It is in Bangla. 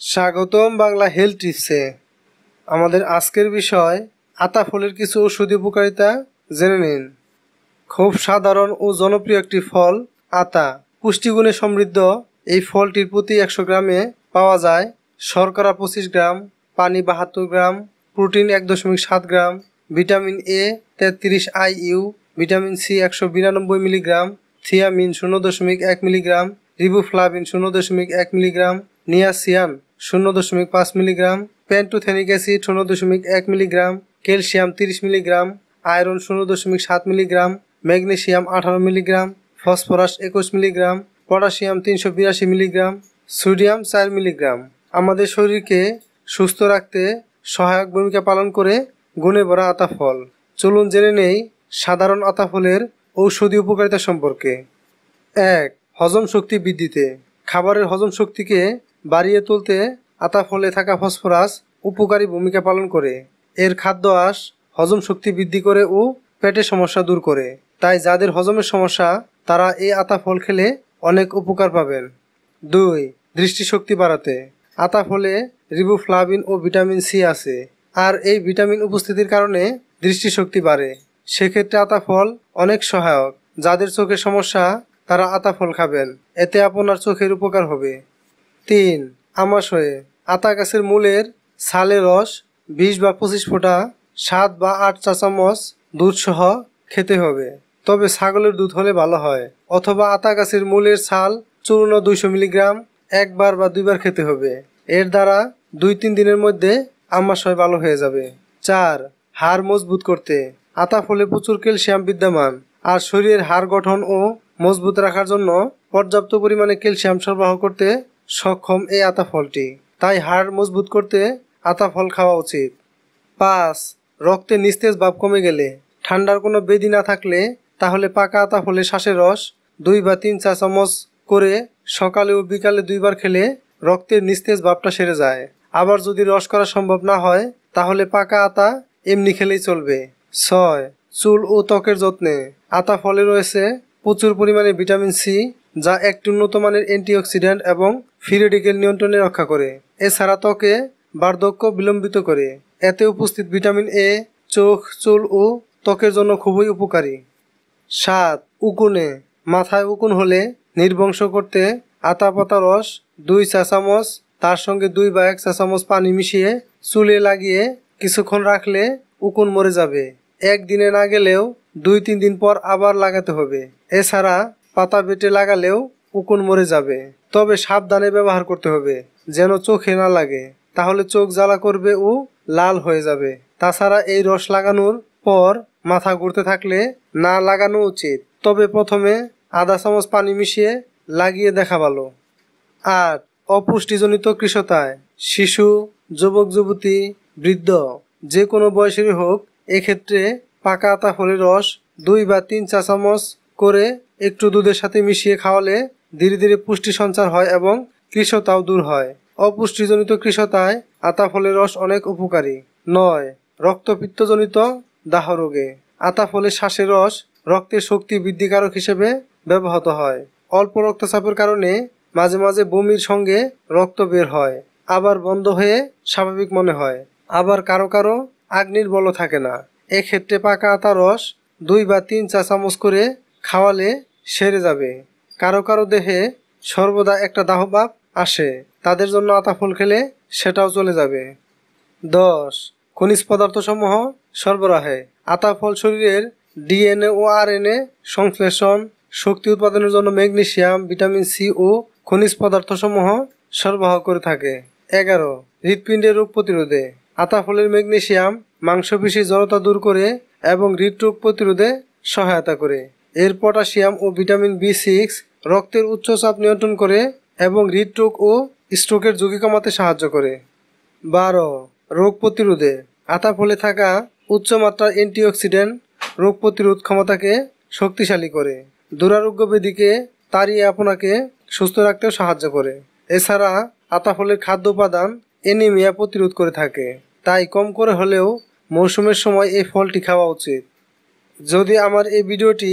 স্বাগতম বাংলা হেলথ টিপসে। আমাদের আজকের বিষয় আতা ফলের কিছু ঔষধি উপকারিতা জেনে নিন। খুব সাধারণ ও জনপ্রিয় একটি ফল, আতা। পুষ্টিগুণে সমৃদ্ধ। এই ফলটির প্রতি একশো গ্রামে পাওয়া যায় শর্করা পঁচিশ গ্রাম, পানি বাহাত্তর গ্রাম, প্রোটিন এক দশমিক সাত গ্রাম, ভিটামিন এ তেত্রিশ আই ইউ ভিটামিন সি একশো বিরানব্বই মিলিগ্রাম, থিয়ামিন শূন্য দশমিক এক মিলিগ্রাম, রিবুফ্লাভিন শূন্য দশমিক এক মিলিগ্রাম, নিয়াসিয়ান শূন্য দশমিক পাঁচ মিলিগ্রাম প্যান্টোথেনিক অ্যাসিড শূন্য দশমিক এক মিলিগ্রাম, ক্যালসিয়াম তিরিশ মিলিগ্রাম, আয়রন শূন্য দশমিক সাত মিলিগ্রাম ম্যাগনেশিয়াম আঠারো মিলিগ্রাম, ফসফরাস একুশ মিলিগ্রাম, পটাশিয়াম তিনশো বিরাশি মিলিগ্রাম, সোডিয়াম চার মিলিগ্রাম। আমাদের শরীরকে সুস্থ রাখতে সহায়ক ভূমিকা পালন করে গুণে ভরা আতা ফল চলুন জেনে নেই সাধারণ আতা ফলের ঔষধি উপকারিতা সম্পর্কে। এক, হজম শক্তি বৃদ্ধিতে। খাবারের হজম শক্তিকে বাড়িয়ে তুলতে আতা ফলে থাকা ফসফরাস উপকারী ভূমিকা পালন করে। এর খাদ্য আঁশ, হজম শক্তি বৃদ্ধি করে ও পেটের সমস্যা দূর করে। তাই যাদের হজমের সমস্যা, তারা এই আতা ফল খেলে অনেক উপকার পাবেন। দুই, দৃষ্টিশক্তি বাড়াতে। আতা ফলে রিবুফ্লাভিন ও ভিটামিন সি আছে। আর এই ভিটামিন উপস্থিতির কারণে দৃষ্টিশক্তি বাড়ে। সেক্ষেত্রে আতা ফল অনেক সহায়ক। যাদের চোখের সমস্যা, তারা আতা ফল খাবেন। এতে আপনার চোখের উপকার হবে। তিন আমাশয়ে আতা গাছের মূলের ছালের রস বিশ বা পঁচিশ ফোঁটা, সাত বা আট চা চামচ দুধসহ খেতে হবে। তবে ছাগলের দুধ হলে ভালো হয়। অথবা আতা গাছের মূলের ছাল চূর্ণ দুইশো মিলিগ্রাম একবার বা দুইবার খেতে হবে। এর দ্বারা দুই তিন দিনের মধ্যে আমাশয় ভালো হয়ে যাবে। চার, হাড় মজবুত করতে। আতা ফলে প্রচুর ক্যালসিয়াম বিদ্যমান। আর শরীরের হাড় গঠন ও মজবুত রাখার জন্য পর্যাপ্ত পরিমাণে ক্যালসিয়াম সরবরাহ করতে সক্ষম এই আতা ফলটি। তাই হাড় মজবুত করতে আতা ফল খাওয়া উচিত। পাঁচ, রক্তে নিস্তেজ ভাব কমে গেলে। ঠান্ডার কোনো বেদি না থাকলে তাহলে পাকা আতা ফলে শ্বাসের রস দুই বা তিন চা চামচ করে সকালে ও বিকালে দুইবার খেলে রক্তের নিস্তেজ ভাবটা সেরে যায়। আবার যদি রস করা সম্ভব না হয়, তাহলে পাকা আতা এমনি খেলেই চলবে। ছয়, চুল ও ত্বকের যত্নে। আতা ফলে রয়েছে প্রচুর পরিমাণে ভিটামিন সি যা একটি উন্নত মানের অ্যান্টিঅক্সিডেন্ট এবং ফিরেডিকেল নিয়ন্ত্রণে রক্ষা করে। এছাড়া ত্বকে বার্ধক্য বিলম্বিত করে। এতে উপস্থিত ভিটামিন এ চোখ, চুল ও ত্বকের জন্য খুবই উপকারী। সাত, উকুনে। মাথায় উকুন হলে নির্বংশ করতে আতা পাতা রস, দুই চা চামচ, তার সঙ্গে দুই বা এক চা চামচ পানি মিশিয়ে চুলে লাগিয়ে কিছুক্ষণ রাখলে উকুন মরে যাবে। একদিনে না গেলেও দুই তিন দিন পর আবার লাগাতে হবে। এছাড়া পাতা বেটে লাগালেও উকুন মরে যাবে। তবে সাবধানে ব্যবহার করতে হবে, যেন চোখে না লাগে। তাহলে চোখ জ্বালা করবে ও লাল হয়ে যাবে। তাছাড়া এই রস লাগানোর পর মাথা ঘুরতে থাকলে না লাগানো উচিত। তবে প্রথমে আধা চামচ পানি মিশিয়ে লাগিয়ে দেখা ভালো। আর অপুষ্টিজনিত কৃষতায় শিশু, যুবক, যুবতী, বৃদ্ধ, যে কোনো বয়সেরই হোক, এক্ষেত্রে পাকা আতা ফলের রস দুই বা তিন চা চামচ করে একটু দুধের সাথে মিশিয়ে খাওয়ালে ধীরে ধীরে পুষ্টি সঞ্চার হয় এবং কৃষতাও দূর হয়। অপুষ্টিজনিত কৃষতায় আতা ফলের রস অনেক উপকারী। নয়, রক্তপিত্তজনিত দাহ রোগে আতা ফলের শ্বাসের রস রক্তের শক্তি বৃদ্ধিকারক হিসেবে ব্যবহৃত হয়। অল্প রক্তচাপের কারণে মাঝে মাঝে বমির সঙ্গে রক্ত বের হয়, আবার বন্ধ হয়ে স্বাভাবিক মনে হয়, আবার কারও কারও আগ্নির বল থাকে না। এক্ষেত্রে পাকা আতা রস দুই বা তিন চা চামচ করে খাওয়ালে সেরে যাবে। কারও কারও দেহে সর্বদা একটা দাহভাব আসে। তাদের জন্য আতা ফল খেলে সেটাও চলে যাবে। দশ, খনিজ পদার্থসমূহ সরবরাহে। আতা ফল শরীরের ডিএনএ ও আরএনএ সংশ্লেষণ, শক্তি উৎপাদনের জন্য ম্যাগনেসিয়াম, ভিটামিন সি ও খনিজ পদার্থসমূহ সরবরাহ করে থাকে। এগারো, হৃৎপিণ্ডের রোগ প্রতিরোধে। আতা ফলের ম্যাগনেসিয়াম মাংসপেশি জড়তা দূর করে এবং হৃদরোগ প্রতিরোধে সহায়তা করে। এর পটাশিয়াম ও ভিটামিন বি সিক্স রক্তের উচ্চচাপ নিয়ন্ত্রণ করে এবং হৃদরোগ ও স্ট্রোকের ঝুঁকি কমাতে সাহায্য করে। বারো, রোগ প্রতিরোধে। আতা ফলে থাকা উচ্চমাত্রার অ্যান্টিঅক্সিডেন্ট রোগ প্রতিরোধ ক্ষমতাকে শক্তিশালী করে। দুরারোগ্য ব্যাধিকে তাড়িয়ে আপনাকে সুস্থ রাখতেও সাহায্য করে। এছাড়া আতা ফলের খাদ্য উপাদান এনিমিয়া প্রতিরোধ করে থাকে। তাই কম করে হলেও মৌসুমের সময় এই ফলটি খাওয়া উচিত। যদি আমার এই ভিডিওটি